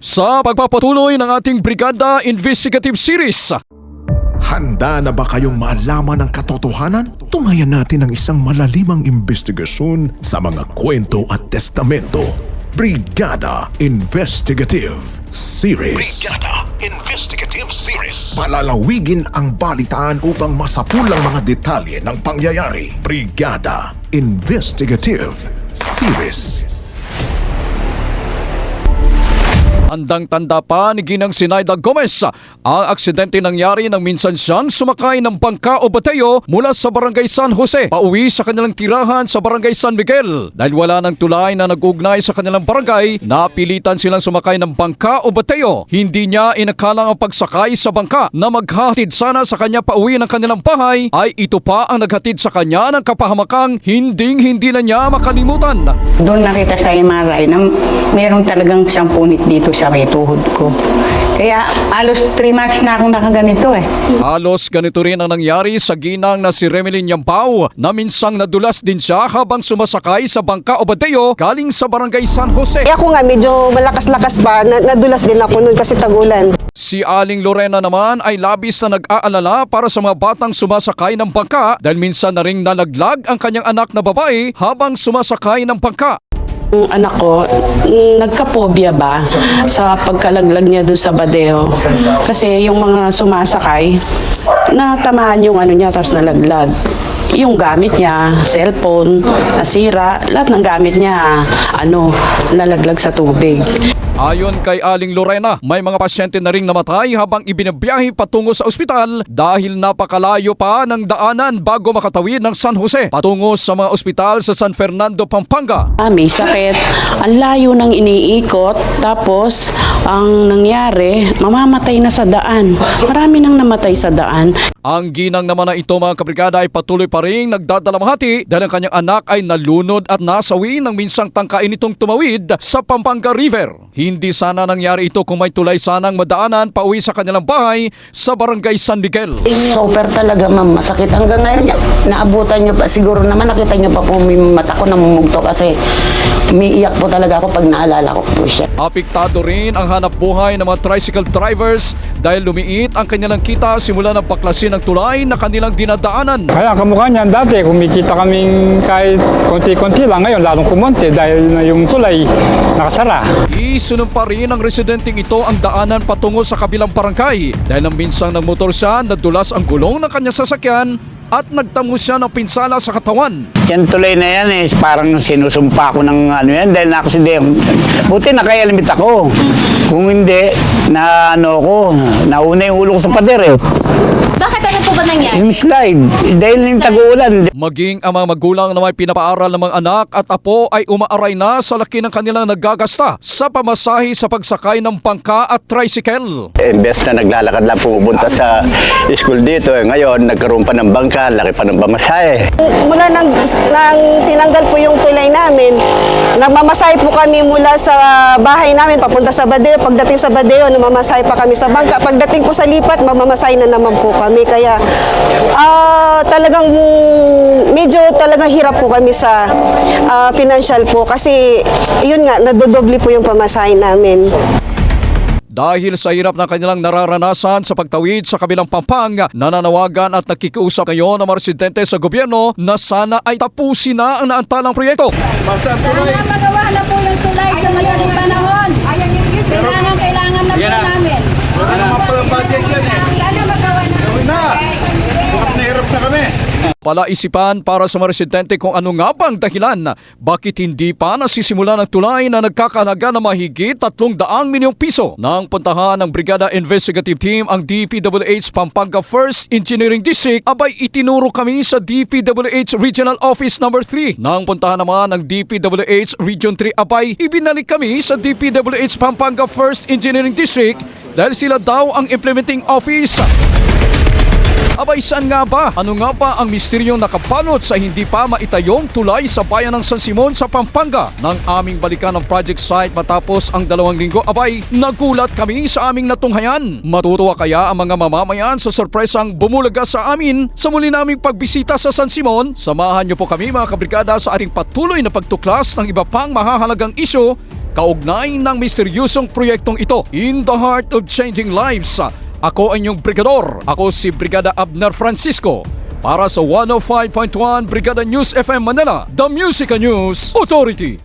Sa pagpapatuloy ng ating Brigada Investigative Series, Handa na ba kayong malaman ang katotohanan? Tunghayan natin ang isang malalimang investigasyon sa mga kwento at testamento. Brigada Investigative Series. Brigada Investigative Series. Palalawigin ang balitaan upang masapulang mga detalye ng pangyayari. Brigada Investigative Series. Handang tanda pa ni Ginang Sinaida Gomez ang aksidente nangyari nang minsan siyang sumakay ng bangka o bateo mula sa barangay San Jose pauwi sa kanilang tirahan sa barangay San Miguel. Dahil wala ng tulay na nag-ugnay sa kanilang barangay, napilitan silang sumakay ng bangka o bateo. Hindi niya inakalang ang pagsakay sa bangka na maghatid sana sa kanya pauwi ng kanilang bahay ay ito pa ang naghatid sa kanya ng kapahamakang hinding hindi na niya makalimutan. Doon nakita sa MRI na meron talagang siyang punit dito sa may tuhod ko. Kaya alos 3 months na akong nakaganito eh. Halos ganito rin ang nangyari sa ginang na si Remelin Yampao na minsang nadulas din siya habang sumasakay sa bangka o badeo galing sa barangay San Jose. Eh ako nga, medyo malakas-lakas pa. Na- nadulas din ako noon kasi tagulan. Si Aling Lorena naman ay labis na nag-aalala para sa mga batang sumasakay ng bangka dahil minsan na ring nalaglag ang kanyang anak na babae habang sumasakay ng bangka. Yung anak ko, nagka-phobia ba sa pagkalaglag niya doon sa badeo? Kasi yung mga sumasakay, natamaan yung ano niya, tapos nalaglag. Yung gamit niya, cellphone, nasira, lahat ng gamit niya, ano, nalaglag sa tubig. Ayon kay Aling Lorena, may mga pasyente na ring namatay habang ibinabiyahe patungo sa ospital dahil napakalayo pa ng daanan bago makatawid ng San Jose patungo sa mga ospital sa San Fernando, Pampanga. Ah, may sakit. Ang layo ng iniikot. Tapos, ang nangyari, mamamatay na sa daan. Marami nang namatay sa daan. Ang ginang naman na ito mga kabrigada ay patuloy pa rin nagdadalamhati dahil ang kanyang anak ay nalunod at nasawi ng minsang tangkain itong tumawid sa Pampanga River. Hindi sana nangyari ito kung may tulay sanang madaanan pauwi sa kanilang bahay sa barangay San Miguel. Super talaga ma'am, masakit hanggang ngayon. Naabutan niyo pa, siguro naman nakita niyo pa po may mata ko namumugto kasi umiiyak po talaga ako pag naalala ko po siya. Apektado rin ang hanap buhay ng mga tricycle drivers dahil lumiit ang kanilang kita simula ng paklasin ng tulay na kanilang dinadaanan. Kaya kamukha niyan, dati kumikita kaming kahit konti-konti lang. Ngayon, lalong kumonti dahil na yung tulay nakasara. Isunod pa rin ng residenteng ito ang daanan patungo sa kabilang barangay dahil nang minsang ng motor siya nadulas ang gulong ng kanyang sasakyan at nagtamo siya ng pinsala sa katawan. Yan tuloy na yan eh, parang sinusumpa ko ng ano yan dahil na-accident. Buti nakayalimit ako. Kung hindi, na ano ko, nauna yung ulo ko sa pader eh. Bakit ano po ba nangyari? Yung slide, dahil yung tag-uulan. Maging ang mga magulang na may pinapaaral ng mga anak at apo ay umaaray na sa laki ng kanilang naggagasta sa pamasahe sa pagsakay ng pangka at tricycle. Imbes na naglalakad lang pumunta sa school dito, eh, ngayon nagkaroon pa ng bangka, laki pa ng pamasahe. Mula nang, nang tinanggal po yung tulay namin, nagmamasahe po kami mula sa bahay namin papunta sa Badeo. Pagdating sa Badeo, namamasahe pa kami sa bangka. Pagdating po sa lipat, mamamasahe na naman po kami. Kaya ah, talagang medyo talagang hirap po kami sa ah, financial po kasi yun nga, nadodoble po yung pamasahe namin. Dahil sa hirap na kanilang nararanasan sa pagtawid sa kabilang pampang, nananawagan at nakikiusap ngayon ng mga residente sa gobyerno na sana ay tapusin na ang naantalang proyekto. Sana magawa na po yung tulay sa madaling panahon. Kailangan, kailangan na po namin. Sana magawa Palaisipan para sa mga residente kung ano nga bang dahilan bakit hindi pa nasisimula ng tulay na nagkakalaga ng mahigit 300 milyong piso. Nang puntahan ng Brigada Investigative Team ang DPWH Pampanga 1st Engineering District, abay itinuro kami sa DPWH Regional Office Number 3. Nang puntahan naman ng DPWH Region 3, abay ibinalik kami sa DPWH Pampanga 1st Engineering District dahil sila daw ang implementing office. Abay, saan nga ba? Ano nga ba ang misteryong nakabalot sa hindi pa maitayong tulay sa bayan ng San Simon sa Pampanga? Nang aming balikan ang project site matapos ang dalawang linggo, abay, nagulat kami sa aming natunghayan. Matutuwa kaya ang mga mamamayan sa sorpresang bumulaga sa amin sa muli naming pagbisita sa San Simon? Samahan niyo po kami mga kabrigada sa ating patuloy na pagtuklas ng iba pang mahahalagang isyo kaugnay ng misteryosong proyektong ito in the heart of changing lives. Ako ang inyong brigador. Ako si Brigada Abner Francisco. Para sa 105.1 Brigada News FM Manila, The Music News Authority.